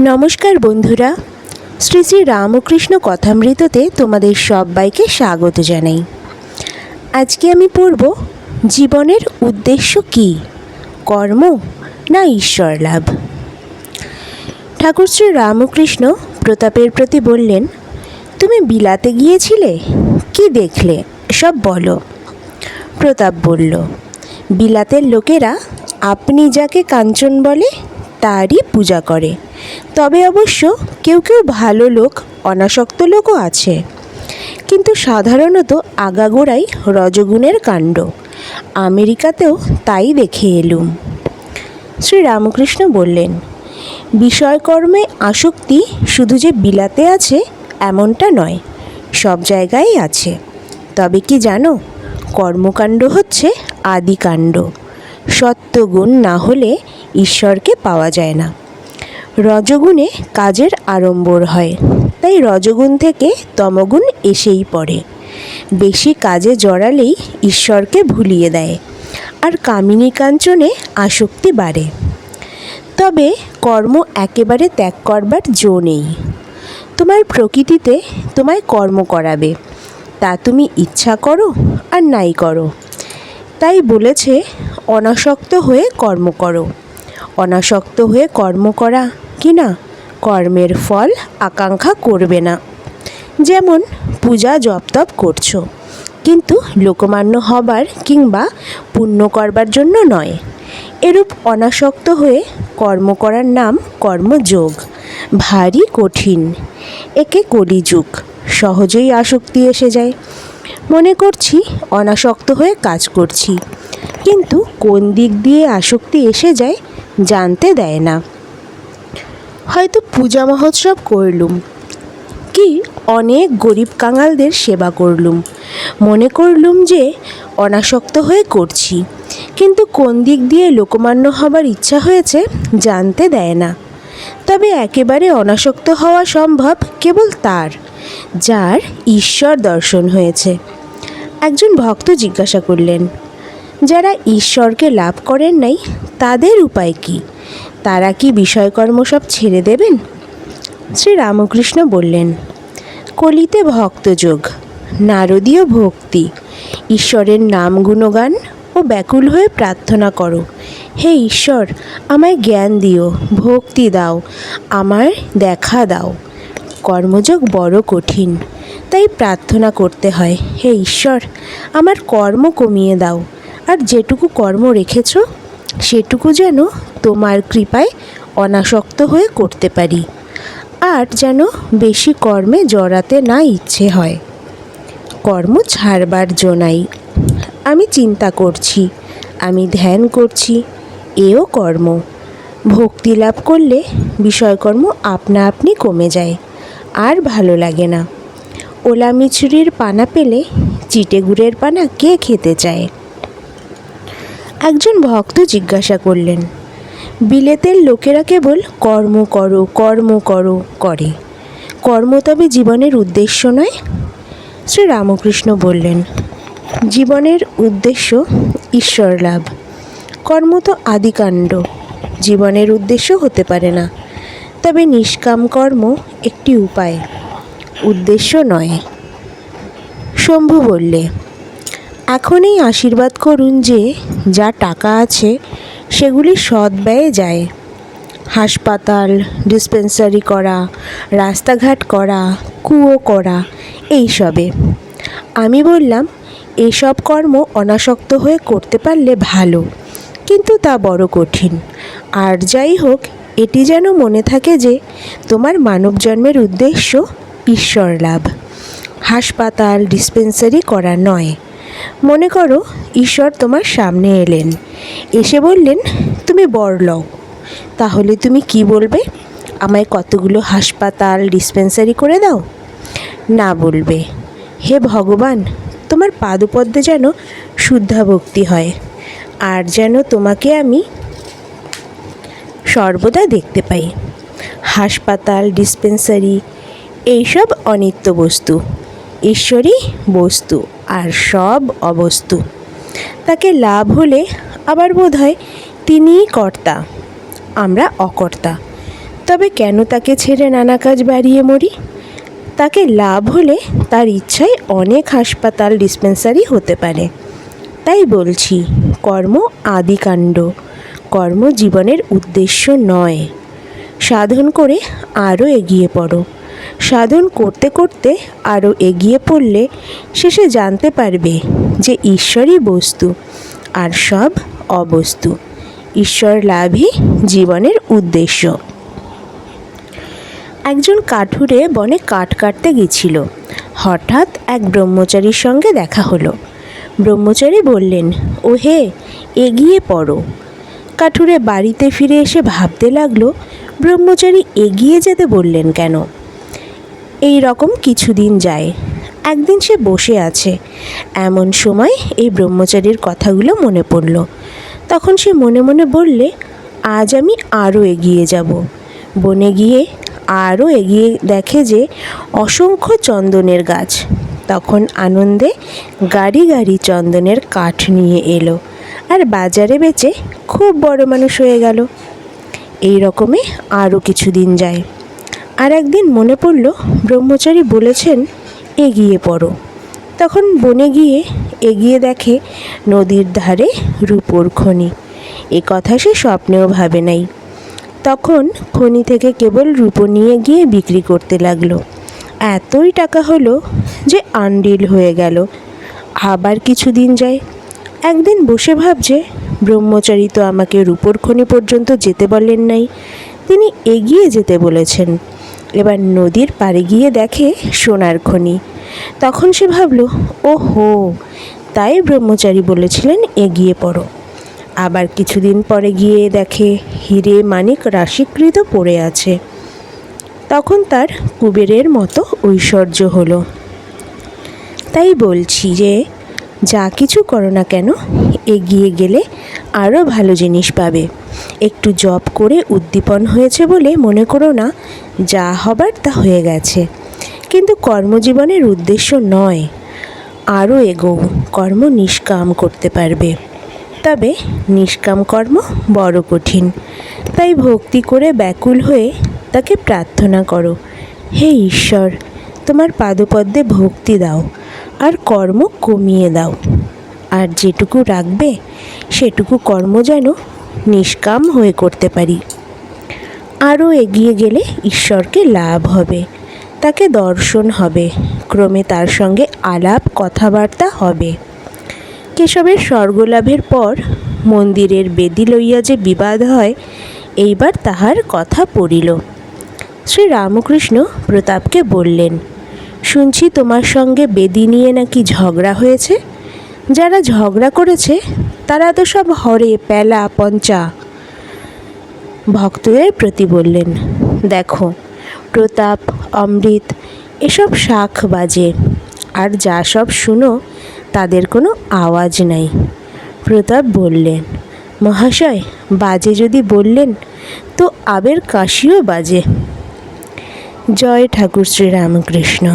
নমস্কার বন্ধুরা। শ্রী শ্রী রামকৃষ্ণ কথামৃততে তোমাদের সবাইকে স্বাগত জানাই। আজকে আমি পড়ব, জীবনের উদ্দেশ্য কী? কর্ম না ঈশ্বর লাভ? ঠাকুর শ্রী রামকৃষ্ণ প্রতাপের প্রতি বললেন, তুমি বিলাতে গিয়েছিলে? কি দেখলে? সব বলো। প্রতাপ বলল, বিলাতের লোকেরা আপনি যাকে কাঞ্চন বলে, তারই পূজা করে। তবে অবশ্য কেউ কেউ ভালো লোক, অনাসক্ত লোকও আছে। কিন্তু সাধারণত আগাগোড়াই রজগুণের কাণ্ড। আমেরিকাতেও তাই দেখে এলুম। শ্রী রামকৃষ্ণ বললেন, বিষয়কর্মে আসক্তি শুধু যে বিলাতে আছে, এমনটা নয়, সব জায়গায় আছে। তবে কি জানো, কর্মকাণ্ড হচ্ছে আদিকাণ্ড। সত্যগুণ না হলে ঈশ্বরকে পাওয়া যায় না। রজগুণে কাজের আড়ম্বর হয়। তাই রজগুণ থেকে তমগুণ এসেই পড়ে। বেশি কাজে জড়ালেই ঈশ্বরকে ভুলিয়ে দেয় আর কামিনী কাঞ্চনে আসক্তি বাড়ে। তবে কর্ম একেবারে ত্যাগ করবার জো নেই। তোমার প্রকৃতিতে তোমায় কর্ম করাবে। তা তুমি ইচ্ছা করো আর নাই করো। তাই বলেছে, অনাসক্ত হয়ে কর্ম করো। অনাসক্ত হয়ে কর্ম করা কি না? কর্মের ফল আকাঙ্ক্ষা করবে না। যেমন পূজা জপ তপ করছ। কিন্তু লোকমান্য হবার কিংবা পুণ্য করবার জন্য নয়। এরূপ অনাসক্ত হয়ে কর্ম করার নাম কর্মযোগ। ভারী কঠিন। একে কলিযুগ। সহজেই আসক্তি এসে যায়। মনে করছি অনাসক্ত হয়ে কাজ করছি। কিন্তু কোন দিক দিয়ে আসক্তি এসে যায় জানতে দেয় না। হয়তো পূজা মহোৎসব করলুম। কি অনেক গরিব কাঙালদের সেবা করলুম। মনে করলুম যে অনাসক্ত হয়ে করছি। কিন্তু কোন দিক দিয়ে লোকমান্য হবার ইচ্ছা হয়েছে জানতে দেয় না। তবে একেবারে অনাসক্ত হওয়া সম্ভব কেবল তার, যার ঈশ্বর দর্শন হয়েছে। একজন ভক্ত জিজ্ঞাসা করলেন, যারা ঈশ্বরকে লাভ করেন নাই, তাদের উপায় কি? তারা কি বিষয়কর্ম সব ছেড়ে দেবেন? শ্রী রামকৃষ্ণ বললেন, কলিতে ভক্তযোগ, নারদীয় ভক্তি, ঈশ্বরের নাম গুণগান ও ব্যাকুল হয়ে প্রার্থনা করো। হে ঈশ্বর, আমায় জ্ঞান দিও, ভক্তি দাও, আমায় দেখা দাও। কর্মযোগ বড় কঠিন, তাই প্রার্থনা করতে হয়। হে ঈশ্বর, আমার কর্ম কমিয়ে দাও, আর যেটুকু কর্ম রেখেছ সেটুকু যেন তোমার কৃপায় অনাসক্ত হয়ে করতে পারি। আর যেন বেশি কর্মে জড়াতে না ইচ্ছে হয়। কর্ম ছাড়বার জোনাই আমি চিন্তা করছি, আমি ধ্যান করছি, এও কর্ম। ভক্তি লাভ করলে বিষয়কর্ম আপনা আপনি কমে যায়, আর ভালো লাগে না। ওলা মিছরির পানা পেলে চিটে গুড়ের পানা কে খেতে চায়? একজন ভক্ত জিজ্ঞাসা করলেন, বিলেতের লোকেরা কেবল কর্ম করো কর্ম করো, করে। কর্ম তবে জীবনের উদ্দেশ্য নয়? শ্রী রামকৃষ্ণ বললেন, জীবনের উদ্দেশ্য ঈশ্বর লাভ। কর্ম তো আদিকাণ্ড। জীবনের উদ্দেশ্য হতে পারে না। তবে নিষ্কাম কর্ম একটি উপায়। উদ্দেশ্য নয়। শম্ভু বললে এখনই আশীর্বাদ করুন যে যা টাকা আছে সেগুলি সৎ ব্যয়ে যায়। হাসপাতাল ডিসপেন্সারি করা, রাস্তাঘাট করা, কুয়ো করা এইসবে আমি বললাম, এসব কর্ম অনাসক্ত হয়ে করতে পারলে ভালো, কিন্তু তা বড় কঠিন। আর যাই হোক, এটি যেন মনে থাকে যে তোমার মানব জন্মের উদ্দেশ্য ঈশ্বর লাভ। হাসপাতাল ডিসপেন্সারি করা নয়। মনে করো ঈশ্বর তোমার সামনে এলেন। এসে বললেন, তুমি বর লও। তাহলে তুমি কি বলবে? আমায় কতগুলো হাসপাতাল ডিসপেন্সারি করে দাও? না, বলবে। হে ভগবান, তোমার পাদপদ্মে যেন শুদ্ধা ভক্তি হয়, আর যেন তোমাকে আমি সর্বদা দেখতে পাই। হাসপাতাল ডিসপেন্সারি এইসব অনিত্য বস্তু, ঈশ্বরই বস্তু। আর সব অবস্তু। তাকে লাভ হলে আবার বোধ হয় তিনিই কর্তা, আমরা অকর্তা। তবে কেন তাকে ছেড়ে নানা কাজ বাড়িয়ে মরি? তাকে লাভ হলে তার ইচ্ছায় অনেক হাসপাতাল ডিসপেন্সারি হতে পারে। তাই বলছি, কর্ম আদিকাণ্ড, কর্ম জীবনের উদ্দেশ্য নয়। সাধন করে আরও এগিয়ে পড়ো। সাধন করতে করতে আরও এগিয়ে পড়লে শেষে জানতে পারবে যে ঈশ্বরই বস্তু আর সব অবস্তু। ঈশ্বর লাভই জীবনের উদ্দেশ্য। একজন কাঠুরে বনে কাঠ কাটতে গেছিল। হঠাৎ এক ব্রহ্মচারীর সঙ্গে দেখা হলো। ব্রহ্মচারী বললেন ও হে এগিয়ে পড়ো। কাঠুরে বাড়িতে ফিরে এসে ভাবতে লাগল, ব্রহ্মচারী এগিয়ে যেতে বললেন কেন? এই রকম কিছুদিন যায়। একদিন সে বসে আছে। এমন সময় এই ব্রহ্মচারীর কথাগুলো মনে পড়ল। তখন সে মনে মনে বললে, আজ আমি আরও এগিয়ে যাব। বনে গিয়ে আরও এগিয়ে দেখে যে অসংখ্য চন্দনের গাছ। তখন আনন্দে গাড়ি গাড়ি চন্দনের কাঠ নিয়ে এলো আর বাজারে বেচে খুব বড় মানুষ হয়ে গেল। এই রকমে আরও কিছুদিন যায়। আর একদিন মনে পড়ল, ব্রহ্মচারী বলেছেন, এগিয়ে পড়ো। তখন বনে গিয়ে এগিয়ে দেখে নদীর ধারে রূপোর খনি। এ কথা সে স্বপ্নেও ভাবে নাই। তখন খনি থেকে কেবল রূপো নিয়ে গিয়ে বিক্রি করতে লাগল। এতই টাকা হলো যে আন্ডিল হয়ে গেল। আবার কিছুদিন যায়। একদিন বসে ভাবছে, ব্রহ্মচারী তো আমাকে রূপোর খনি পর্যন্ত যেতে বলেন নাই। তিনি এগিয়ে যেতে বলেছেন। এবার নদীর পাড়ে গিয়ে দেখে সোনার খনি। তখন সে ভাবল ও হো তাই ব্রহ্মচারী বলেছিলেন এগিয়ে পড়ো। আবার কিছুদিন পরে গিয়ে দেখে হিরে মানিক রাশিকৃত পড়ে আছে। তখন তার কুবেরের মতো ঐশ্বর্য হলো। তাই বলছি যে, যা কিছু করো না কেন, এগিয়ে গেলে আরও ভালো জিনিস পাবে। একটু জব করে উদ্দীপন হয়েছে বলে মনে করো না, যা হবার তা হয়ে গেছে। কিন্তু কর্মজীবনের উদ্দেশ্য নয়, আরও এগো কর্ম নিষ্কাম করতে পারবে। তবে নিষ্কাম কর্ম বড় কঠিন, তাই ভক্তি করে ব্যাকুল হয়ে তাকে প্রার্থনা করো, হে ঈশ্বর, তোমার পাদপদ্মে ভক্তি দাও, আর কর্ম কমিয়ে দাও। আর যেটুকু রাখবে, সেটুকু কর্ম যেন নিষ্কাম হয়ে করতে পারি। আরও এগিয়ে গেলে ঈশ্বরকে লাভ হবে, তাকে দর্শন হবে, ক্রমে তার সঙ্গে আলাপ কথাবার্তা হবে। কেশবের স্বর্গলাভের পর মন্দিরের বেদি লইয়া যে বিবাদ হয়, এইবার তাহার কথা পড়িল। শ্রী রামকৃষ্ণ প্রতাপকে বললেন, শুনছি তোমার সঙ্গে বেদি নিয়ে নাকি ঝগড়া হয়েছে? যারা ঝগড়া করেছে তারা তো সব হরে প্যালা পঞ্চা। ভক্তদের প্রতি বললেন, দেখো, প্রতাপ, অমৃত, এসব শাখ বাজে, আর যা সব শুনো, তাদের কোনো আওয়াজ নাই। প্রতাপ বললেন, মহাশয়, বাজে যদি বললেন, তো আবের কাশিও বাজে। জয় ঠাকুর শ্রী রামকৃষ্ণ